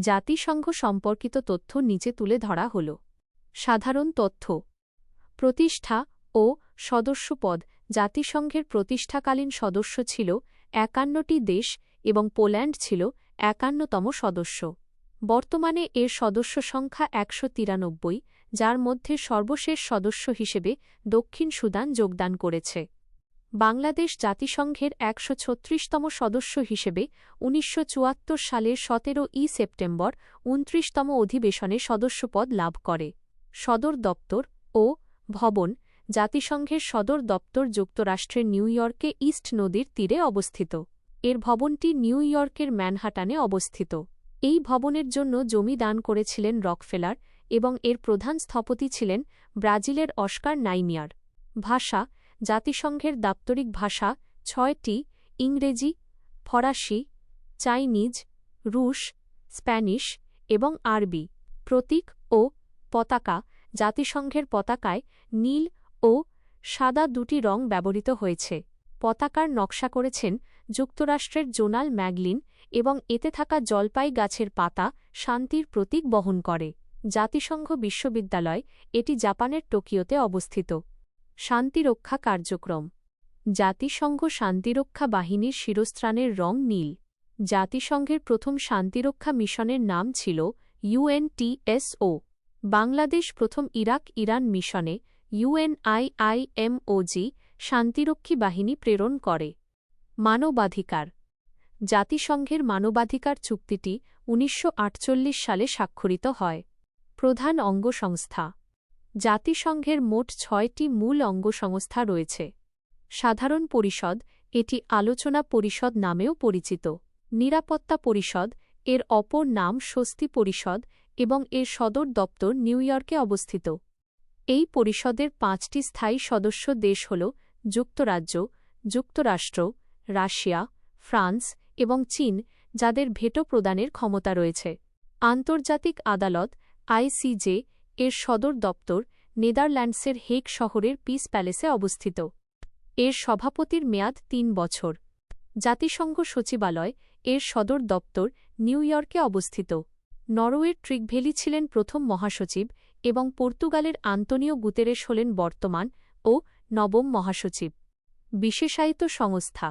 জাতিসংঘ সম্পর্কিত তথ্য নিচে তুলে ধরা হল। সাধারণ তথ্য। প্রতিষ্ঠা ও সদস্যপদ জাতিসংঘের প্রতিষ্ঠাকালীন সদস্য ছিল একান্নটি দেশ এবং পোল্যান্ড ছিল একান্নতম সদস্য। বর্তমানে এর সদস্য সংখ্যা একশো তিরানব্বই, যার মধ্যে সর্বশেষ সদস্য হিসেবে দক্ষিণ সুদান যোগদান করেছে। বাংলাদেশ জাতিসংঘের একশো ছত্রিশতম সদস্য হিসেবে উনিশশো সালের সতেরো ই সেপ্টেম্বর উনত্রিশতম অধিবেশনে সদস্যপদ লাভ করে। সদর দপ্তর ও ভবন জাতিসংঘের সদর দপ্তর যুক্তরাষ্ট্রের নিউ ইয়র্কে ইস্ট নদীর তীরে অবস্থিত। এর ভবনটি নিউ ইয়র্কের ম্যানহাটানে অবস্থিত। এই ভবনের জন্য জমি দান করেছিলেন রকফেলার এবং এর প্রধান স্থপতি ছিলেন ব্রাজিলের অস্কার নাইমিয়ার। ভাষা জাতিসংঘের দাপ্তরিক ভাষা ছয়টি ইংরেজি, ফরাসি, চাইনিজ, রুশ, স্প্যানিশ এবং আরবি। প্রতীক ও পতাকা জাতিসংঘের পতাকায় নীল ও সাদা দুটি রং ব্যবহৃত হয়েছে। পতাকার নকশা করেছেন যুক্তরাষ্ট্রের জোনাল ম্যাগলিন এবং এতে থাকা জলপাই গাছের পাতা শান্তির প্রতীক বহন করে। জাতিসংঘ বিশ্ববিদ্যালয় এটি জাপানের টোকিওতে অবস্থিত। শান্তিরক্ষা কার্যক্রম। জাতিসংঘ শান্তিরক্ষা বাহিনীর শিরস্ত্রাণের রং নীল। জাতিসংঘের প্রথম শান্তিরক্ষা মিশনের নাম ছিল ইউএনটিএসও বাংলাদেশ প্রথম ইরাক ইরান মিশনে ইউএনআইআইএমওজি শান্তিরক্ষী বাহিনী প্রেরণ করে। মানবাধিকার। জাতিসংঘের মানবাধিকার চুক্তিটি উনিশশো আটচল্লিশ সালে স্বাক্ষরিত হয়। প্রধান অঙ্গসংস্থা। জাতিসংঘের মোট ছয়টি মূল অঙ্গসংস্থা রয়েছে। সাধারণ পরিষদ, এটি আলোচনা পরিষদ নামেও পরিচিত। নিরাপত্তা পরিষদ, এর অপর নাম স্বস্তি পরিষদ এবং এর সদর দপ্তর নিউ ইয়র্কে অবস্থিত। এই পরিষদের পাঁচটি স্থায়ী সদস্য দেশ হল যুক্তরাজ্য, যুক্তরাষ্ট্র, রাশিয়া, ফ্রান্স এবং চীন, যাদের ভেটো প্রদানের ক্ষমতা রয়েছে। আন্তর্জাতিক আদালত, আইসিজে, এর সদর দপ্তর নেদারল্যান্ডসের হেগ শহরের পিস প্যালেসে অবস্থিত। এর সভাপতির মেয়াদ তিন বছর। জাতিসংঘ সচিবালয়, এর সদর দপ্তর নিউ ইয়র্কে অবস্থিত। নরওয়ের ট্রিকভেলি ছিলেন প্রথম মহাসচিব এবং পর্তুগালের আন্তনিও গুতেরেস হলেন বর্তমান ও নবম মহাসচিব। বিশেষায়িত সংস্থা।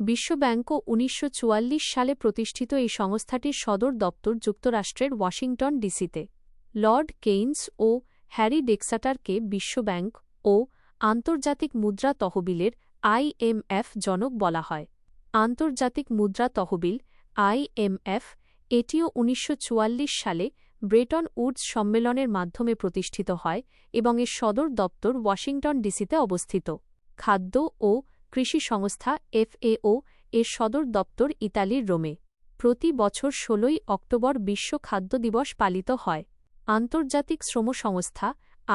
বিশ্বব্যাংকও উনিশশো সালে প্রতিষ্ঠিত এই সংস্থাটির সদর দপ্তর যুক্তরাষ্ট্রের ওয়াশিংটন ডিসিতে। লর্ড কেইনস ও হ্যারি ডেক্সাটারকে বিশ্বব্যাংক ও আন্তর্জাতিক মুদ্রা তহবিলের আইএমএফ জনক বলা হয়। আন্তর্জাতিক মুদ্রা তহবিল আইএমএফ এটিও উনিশশো চুয়াল্লিশ সালে ব্রেটন উডস সম্মেলনের মাধ্যমে প্রতিষ্ঠিত হয় এবং এর সদর দপ্তর ওয়াশিংটন ডিসিতে অবস্থিত। খাদ্য ও কৃষি সংস্থা এফএও এর সদর দপ্তর ইতালির রোমে। প্রতি বছর ষোলোই অক্টোবর বিশ্ব খাদ্য দিবস পালিত হয়। আন্তর্জাতিক শ্রম সংস্থা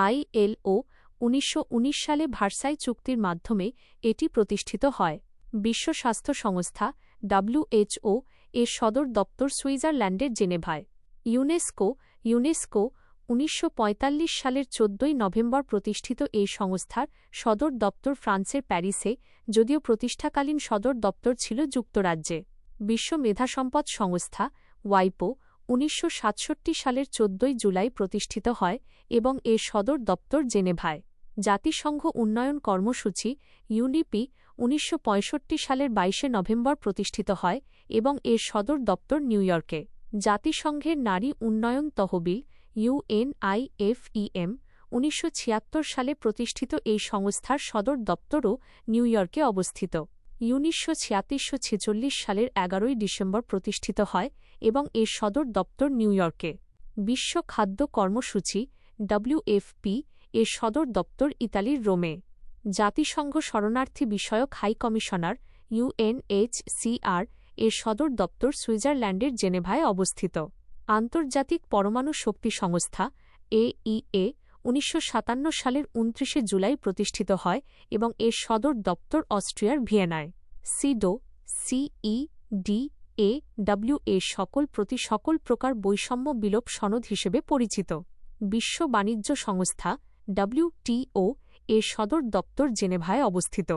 আইএলও উনিশশো উনিশ সালে ভার্সাই চুক্তির মাধ্যমে এটি প্রতিষ্ঠিত হয়। বিশ্ব স্বাস্থ্য সংস্থা ডাব্লিউএইচও এর সদর দপ্তর সুইজারল্যান্ডের জেনেভায়। ইউনেস্কো ইউনেস্কো উনিশশো পঁয়তাল্লিশ সালের চোদ্দই নভেম্বর প্রতিষ্ঠিত এই সংস্থার সদর দপ্তর ফ্রান্সের প্যারিসে, যদিও প্রতিষ্ঠাকালীন সদর দপ্তর ছিল যুক্তরাজ্যে। বিশ্ব মেধাসম্পদ সংস্থা ওয়াইপো উনিশশো সাতষট্টি সালের চোদ্দই জুলাই প্রতিষ্ঠিত হয় এবং এর সদর দপ্তর জেনেভায়। জাতিসংঘ উন্নয়ন কর্মসূচি, ইউনিপি, উনিশশো পঁয়ষট্টি সালের বাইশে নভেম্বর প্রতিষ্ঠিত হয় এবং এর সদর দপ্তর নিউইয়র্কে জাতিসংঘের নারী উন্নয়ন তহবিল ইউএনআইএফইএম উনিশশো ছিয়াত্তর সালে প্রতিষ্ঠিত এই সংস্থার সদর দপ্তরও নিউইয়র্কে অবস্থিত। উনিশশো সালের এগারোই ডিসেম্বর প্রতিষ্ঠিত হয় এবং এর সদর দপ্তর নিউ ইয়র্কে। বিশ্ব খাদ্য কর্মসূচি ডব্লিউএফপি এর সদর দপ্তর ইতালির রোমে। জাতিসংঘ শরণার্থী বিষয়ক হাই কমিশনার ইউএনএইচসিআর এর সদর দপ্তর সুইজারল্যান্ডের জেনেভায় অবস্থিত। আন্তর্জাতিক পরমাণু শক্তি সংস্থা এইএ উনিশশো সাতান্ন সালের উনত্রিশে জুলাই প্রতিষ্ঠিত হয় এবং এর সদর দপ্তর অস্ট্রিয়ার ভিয়েনায়। সিডো সিই ডি এ ডব্লিউ এ সকল প্রতি সকল প্রকার বৈষম্য বিলোপ সনদ হিসেবে পরিচিত। বিশ্ব বাণিজ্য সংস্থা ডব্লিউটিও এর সদর দপ্তর জেনেভায় অবস্থিত।